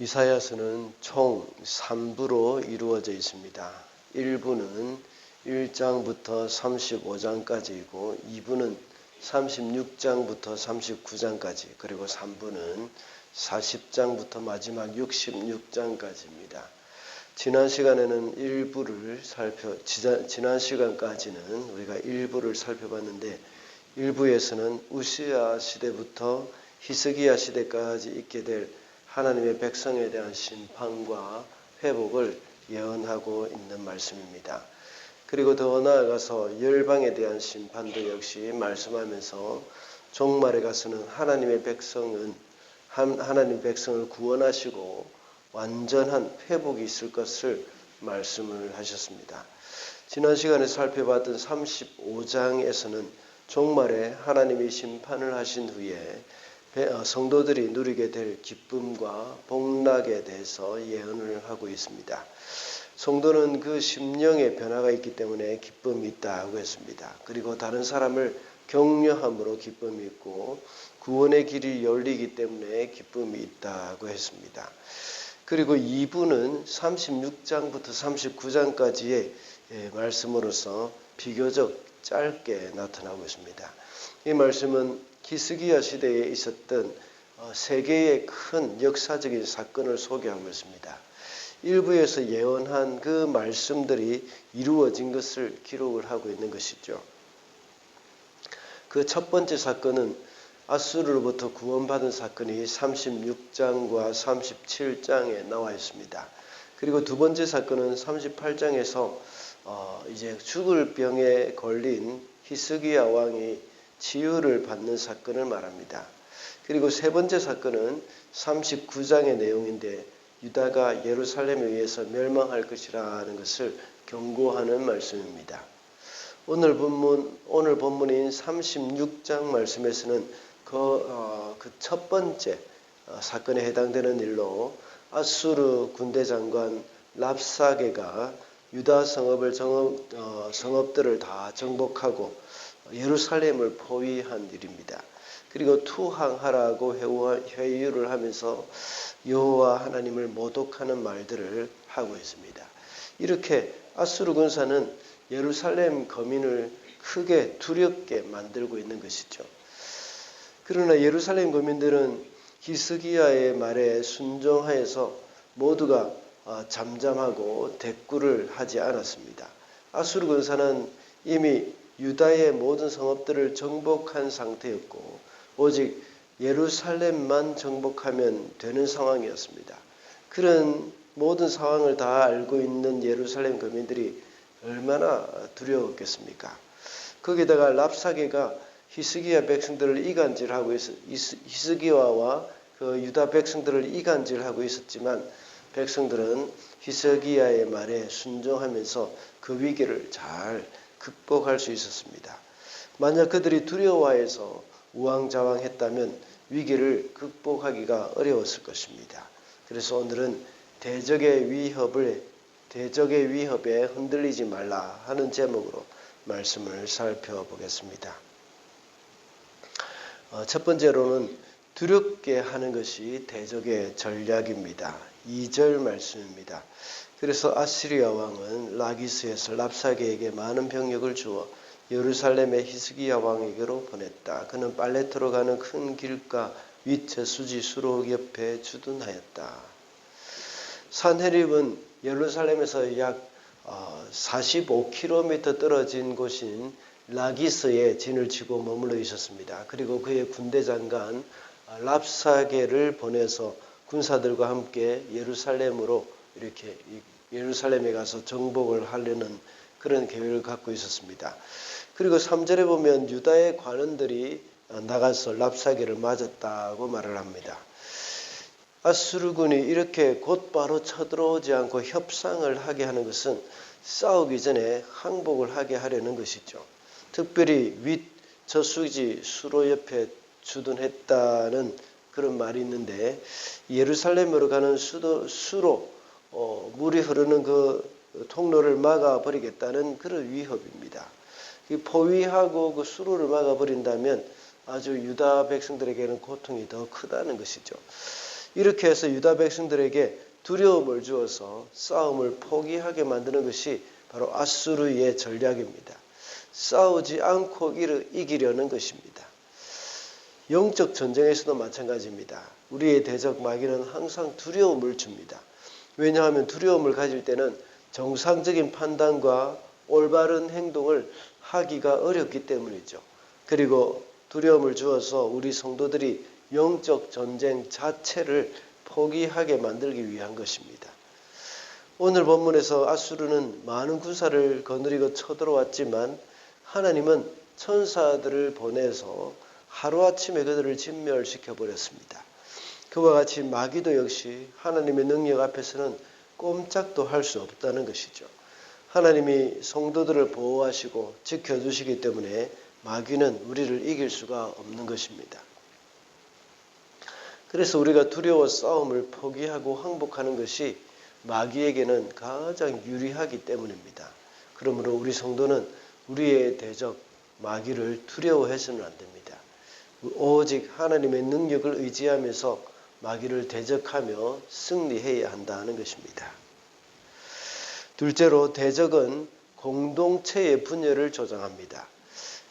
이사야서는 총 3부로 이루어져 있습니다. 1부는 1장부터 35장까지이고 2부는 36장부터 39장까지 그리고 3부는 40장부터 마지막 66장까지입니다. 지난 시간에는 1부를 살펴 지난 시간까지는 우리가 1부를 살펴봤는데 1부에서는 우시아 시대부터 히스기야 시대까지 있게 될 하나님의 백성에 대한 심판과 회복을 예언하고 있는 말씀입니다. 그리고 더 나아가서 열방에 대한 심판도 역시 말씀하면서 종말에 가서는 하나님의 백성은 하나님 백성을 구원하시고 완전한 회복이 있을 것을 말씀을 하셨습니다. 지난 시간에 살펴봤던 35장에서는 종말에 하나님이 심판을 하신 후에 어, 성도들이 누리게 될 기쁨과 복락에 대해서 예언을 하고 있습니다. 성도는 그 심령의 변화가 있기 때문에 기쁨이 있다고 했습니다. 그리고 다른 사람을 격려함으로 기쁨이 있고 구원의 길이 열리기 때문에 기쁨이 있다고 했습니다. 그리고 2부는 36장부터 39장까지의 예, 말씀으로서 비교적 짧게 나타나고 있습니다. 이 말씀은 히스기야 시대에 있었던 어, 세계의 큰 역사적인 사건을 소개하고 있습니다. 일부에서 예언한 그 말씀들이 이루어진 것을 기록을 하고 있는 것이죠. 그 첫 번째 사건은 아수르로부터 구원받은 사건이 36장과 37장에 나와 있습니다. 그리고 두 번째 사건은 38장에서 어 이제 죽을 병에 걸린 히스기야 왕이 치유를 받는 사건을 말합니다. 그리고 세 번째 사건은 39장의 내용인데 유다가 예루살렘에 의해서 멸망할 것이라는 것을 경고하는 말씀입니다. 오늘 본문 오늘 본문인 36장 말씀에서는 그첫 어, 그 번째 어, 사건에 해당되는 일로 아수르 군대 장관 랍사게가 유다 성읍을 정업, 어, 성읍들을 다 정복하고 예루살렘을 포위한 일입니다. 그리고 투항하라고 회유를 하면서 여호와 하나님을 모독하는 말들을 하고 있습니다. 이렇게 아수르 군사는 예루살렘 거민을 크게 두렵게 만들고 있는 것이죠. 그러나 예루살렘 거민들은 히스기야의 말에 순종하여서 모두가 어, 잠잠하고 대꾸를 하지 않았습니다. 아수르 군사는 이미 유다의 모든 성읍들을 정복한 상태였고 오직 예루살렘만 정복하면 되는 상황이었습니다. 그런 모든 상황을 다 알고 있는 예루살렘 거민들이 얼마나 두려웠겠습니까? 거기다가 랍사게가 히스기야 백성들을 이간질하고 있어 히스기야와 그 유다 백성들을 이간질하고 있었지만 백성들은 히스기야의 말에 순종하면서 그 위기를 잘 극복할 수 있었습니다. 만약 그들이 두려워해서 우왕좌왕했다면 위기를 극복하기가 어려웠을 것입니다. 그래서 오늘은 대적의 위협을 대적의 위협에 흔들리지 말라 하는 제목으로 말씀을 살펴보겠습니다. 어, 첫 번째로는 두렵게 하는 것이 대적의 전략입니다. 2절 말씀입니다. 그래서 아시리아 왕은 라기스에서 랍사게에게 많은 병력을 주어 예루살렘의 히스기야 왕에게로 보냈다. 그는 빨레트로 가는 큰 길가 위체 수지 수록 옆에 주둔하였다. 산헤립은 예루살렘에서 약 45km 어, 떨어진 곳인 라기스에 진을 치고 머물러 있었습니다. 그리고 그의 군대 장관 랍사게를 보내서 군사들과 함께 예루살렘으로 이렇게 예루살렘에 가서 정복을 하려는 그런 계획을 갖고 있었습니다. 그리고 3절에 보면 유다의 관원들이 나가서 랍사게를 맞았다고 말을 합니다. 아수르군이 이렇게 곧바로 쳐들어오지 않고 협상을 하게 하는 것은 싸우기 전에 항복을 하게 하려는 것이죠. 특별히 윗 저수지 수로 옆에 주둔했다는 그런 말이 있는데 예루살렘으로 가는 수도, 수로 어, 물이 흐르는 그 통로를 막아 버리겠다는 그런 위협입니다. 포위하고 그 수로를 막아 버린다면 아주 유다 백성들에게는 고통이 더 크다는 것이죠. 이렇게 해서 유다 백성들에게 두려움을 주어서 싸움을 포기하게 만드는 것이 바로 아수르의 전략입니다. 싸우지 않고 이기려는 것입니다. 영적 전쟁에서도 마찬가지입니다. 우리의 대적 마귀는 항상 두려움을 줍니다. 왜냐하면 두려움을 가질 때는 정상적인 판단과 올바른 행동을 하기가 어렵기 때문이죠. 그리고 두려움을 주어서 우리 성도들이 영적 전쟁 자체를 포기하게 만들기 위한 것입니다. 오늘 본문에서 아수르는 많은 군사를 거느리고 쳐들어왔지만 하나님은 천사들을 보내서 하루아침에 그들을 진멸시켜 버렸습니다. 그와 같이 마귀도 역시 하나님의 능력 앞에서는 꼼짝도 할 수 없다는 것이죠. 하나님이 성도들을 보호하시고 지켜주시기 때문에 마귀는 우리를 이길 수가 없는 것입니다. 그래서 우리가 두려워 싸움을 포기하고 항복하는 것이 마귀에게는 가장 유리하기 때문입니다. 그러므로 우리 성도는 우리의 대적 마귀를 두려워해서는 안 됩니다. 오직 하나님의 능력을 의지하면서 마귀를 대적하며 승리해야 한다는 것입니다. 둘째로 대적은 공동체의 분열을 조장합니다.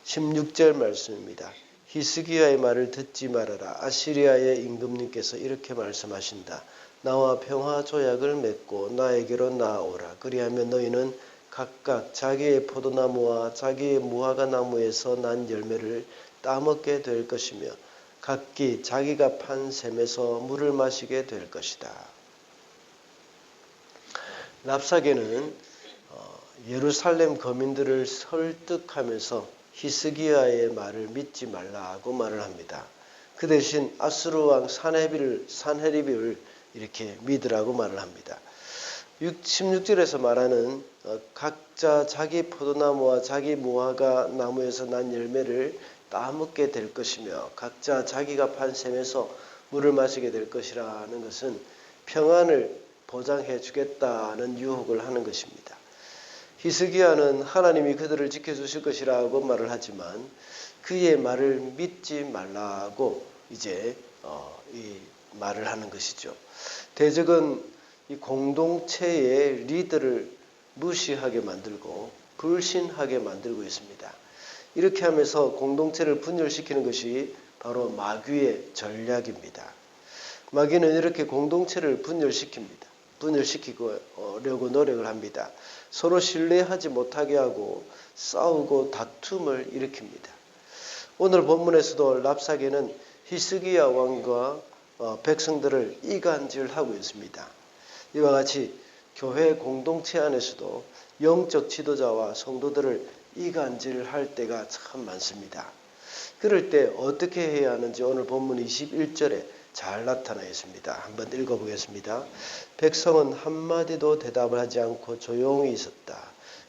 16절 말씀입니다. 히스기야의 말을 듣지 말아라. 아시리아의 임금님께서 이렇게 말씀하신다. 나와 평화 조약을 맺고 나에게로 나아오라. 그리하면 너희는 각각 자기의 포도나무와 자기의 무화과 나무에서 난 열매를 따먹게 될 것이며 각기 자기가 판 샘에서 물을 마시게 될 것이다. 랍사게는 어, 예루살렘 거민들을 설득하면서 히스기야의 말을 믿지 말라고 말을 합니다. 그 대신 아수르 왕 산헤비를 산헤리비를 이렇게 믿으라고 말을 합니다. 16절에서 말하는 어, 각자 자기 포도나무와 자기 무화과 나무에서 난 열매를 따먹게 될 것이며 각자 자기가 판 샘에서 물을 마시게 될 것이라는 것은 평안을 보장해 주겠다는 유혹을 하는 것입니다. 히스기야는 하나님이 그들을 지켜주실 것이라고 말을 하지만 그의 말을 믿지 말라고 이제 어, 이 말을 하는 것이죠. 대적은 이 공동체의 리더를 무시하게 만들고 불신하게 만들고 있습니다. 이렇게 하면서 공동체를 분열시키는 것이 바로 마귀의 전략입니다. 마귀는 이렇게 공동체를 분열시킵니다. 분열시키려고 노력을 합니다. 서로 신뢰하지 못하게 하고 싸우고 다툼을 일으킵니다. 오늘 본문에서도 랍사게는 히스기야 왕과 어, 백성들을 이간질하고 있습니다. 이와 같이 교회 공동체 안에서도 영적 지도자와 성도들을 이간질할 때가 참 많습니다. 그럴 때 어떻게 해야 하는지 오늘 본문 21절에 잘 나타나 있습니다. 한번 읽어보겠습니다. 백성은 한마디도 대답을 하지 않고 조용히 있었다.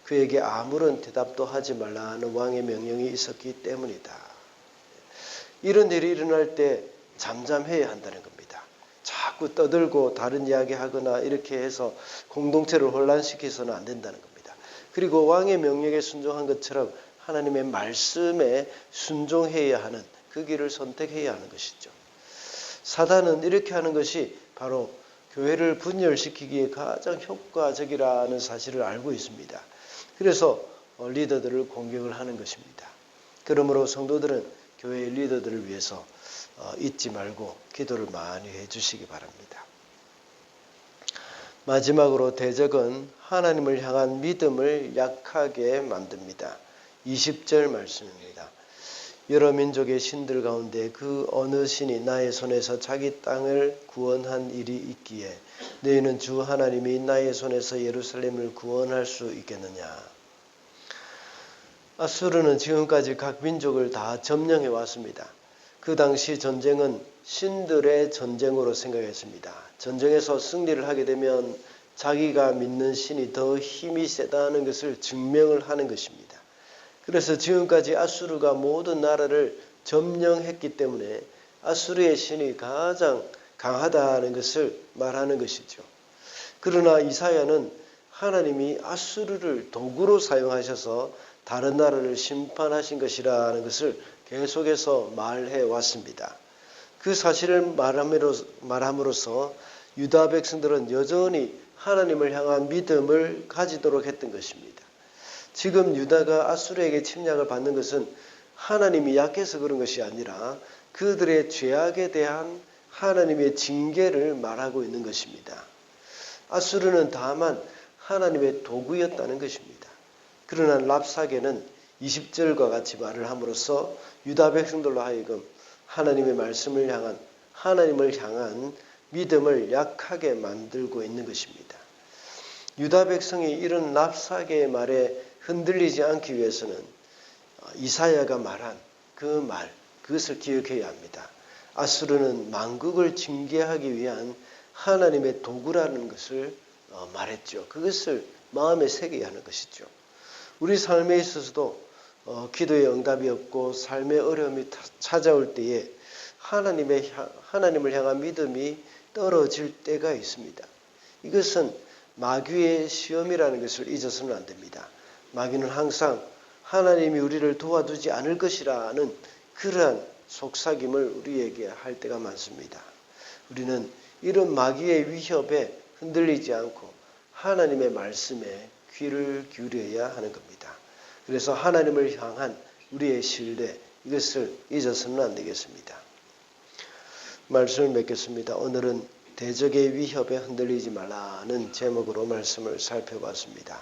그에게 아무런 대답도 하지 말라 하는 왕의 명령이 있었기 때문이다. 이런 일이 일어날 때 잠잠해야 한다는 겁니다. 자꾸 떠들고 다른 이야기 하거나 이렇게 해서 공동체를 혼란시켜서는 안 된다는 겁니다. 그리고 왕의 명령에 순종한 것처럼 하나님의 말씀에 순종해야 하는 그 길을 선택해야 하는 것이죠. 사단은 이렇게 하는 것이 바로 교회를 분열시키기에 가장 효과적이라는 사실을 알고 있습니다. 그래서 리더들을 공격을 하는 것입니다. 그러므로 성도들은 교회의 리더들을 위해서 어, 잊지 말고 기도를 많이 해 주시기 바랍니다. 마지막으로 대적은 하나님을 향한 믿음을 약하게 만듭니다. 20절 말씀입니다. 여러 민족의 신들 가운데 그 어느 신이 나의 손에서 자기 땅을 구원한 일이 있기에 너희는 주 하나님이 나의 손에서 예루살렘을 구원할 수 있겠느냐. 아수르는 지금까지 각 민족을 다 점령해 왔습니다. 그 당시 전쟁은 신들의 전쟁으로 생각했습니다. 전쟁에서 승리를 하게 되면 자기가 믿는 신이 더 힘이 세다는 것을 증명을 하는 것입니다. 그래서 지금까지 아수르가 모든 나라를 점령했기 때문에 아수르의 신이 가장 강하다는 것을 말하는 것이죠. 그러나 이사야는 하나님이 아수르를 도구로 사용하셔서 다른 나라를 심판하신 것이라는 것을 계속해서 말해 왔습니다. 그 사실을 말함으로, 말함으로써 유다 백성들은 여전히 하나님을 향한 믿음을 가지도록 했던 것입니다. 지금 유다가 아수르에게 침략을 받는 것은 하나님이 약해서 그런 것이 아니라 그들의 죄악에 대한 하나님의 징계를 말하고 있는 것입니다. 아수르는 다만 하나님의 도구였다는 것입니다. 그러나 랍사게는 20절과 같이 말을 함으로써 유다 백성들로 하여금 하나님의 말씀을 향한 하나님을 향한 믿음을 약하게 만들고 있는 것입니다. 유다 백성이 이런 랍사게의 말에 흔들리지 않기 위해서는 이사야가 말한 그 말, 그것을 기억해야 합니다. 아수르는 만국을 징계하기 위한 하나님의 도구라는 것을 어, 말했죠. 그것을 마음에 새겨야 하는 것이죠. 우리 삶에 있어서도 어, 기도의 응답이 없고 삶의 어려움이 찾아올 때에 하나님의 하나님을 향한 믿음이 떨어질 때가 있습니다. 이것은 마귀의 시험이라는 것을 잊어서는 안 됩니다. 마귀는 항상 하나님이 우리를 도와주지 않을 것이라는 그러한 속삭임을 우리에게 할 때가 많습니다. 우리는 이런 마귀의 위협에 흔들리지 않고 하나님의 말씀에 귀를 기울여야 하는 겁니다. 그래서 하나님을 향한 우리의 신뢰 이것을 잊어서는 안 되겠습니다. 말씀을 맺겠습니다. 오늘은 대적의 위협에 흔들리지 말라는 제목으로 말씀을 살펴봤습니다.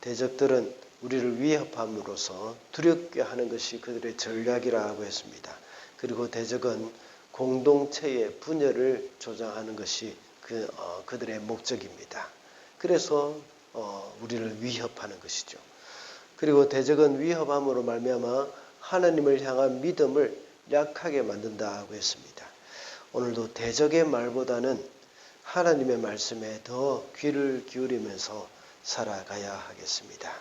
대적들은 우리를 위협함으로써 두렵게 하는 것이 그들의 전략이라고 했습니다. 그리고 대적은 공동체의 분열을 조장하는 것이 그, 어, 그들의 목적입니다. 그래서 어, 우리를 위협하는 것이죠. 그리고 대적은 위협함으로 말미암아 하나님을 향한 믿음을 약하게 만든다고 했습니다. 오늘도 대적의 말보다는 하나님의 말씀에 더 귀를 기울이면서 살아가야 하겠습니다.